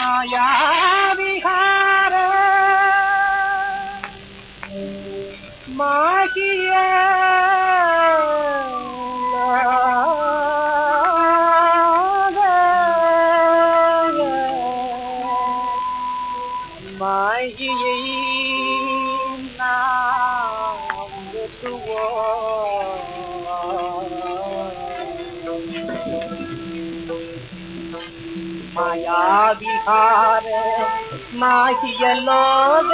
மாயாவிகார. மாகிய மாயியை நாம் வெட்டுவோம். மாயாவிகார மாகிய லோக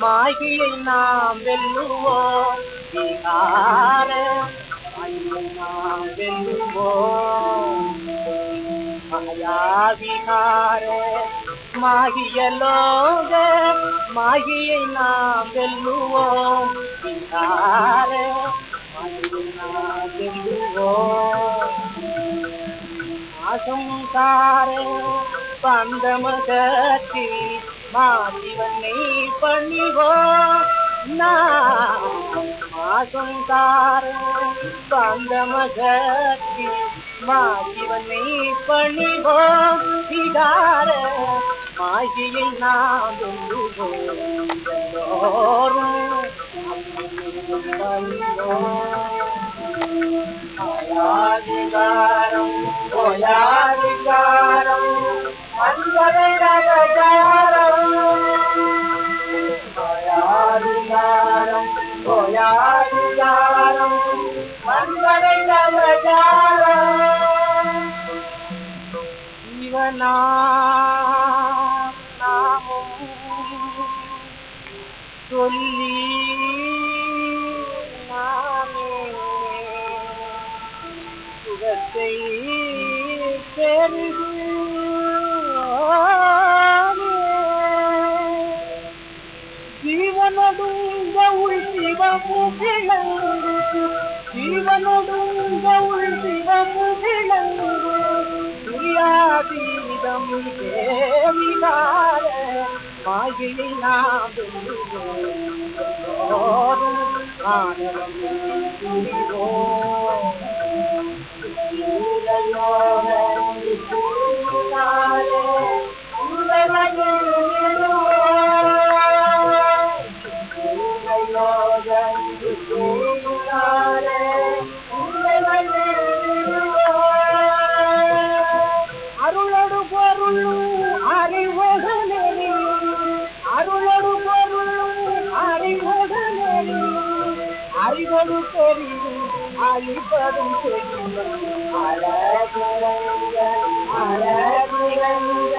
மாகியை நாம் வெல்லுவோம். விகார நாம் வெல்லுவோம். மாயாவிகார மாகிய லோக மாகியை நாம் வெல்லுவோம். விகார நாம் வெல்லுவோம். அசங்கார பந்தமகத்தி மாசிவனை பணிவோம் மாசங்கார பந்தமகத்தி மாசிவனை பணிவோம் விகார மாகியை நாம் வெல்லுவோம் எல்லோரும் ஆயாதிகாரம் ஓயாதிகாரம் மந்தரை ரகஜாரம் ஆயாதிகாரம் ஓயாதிகாரம் மந்தரை ரகஜாரம் இவனா சொல்லி ஜீவனொடுங்க உள் சிவமுகிழங்கு ஜீவனொடுங்க உள் சிவமுகிழங்கு துரியாதீதம் தேவிகார மாகியை நாம் ஆனந்தம் புரிவோம் அழகொரு பெரிதும் அழிபடும் செய்யும் அழகுரங்க அழகுரங்க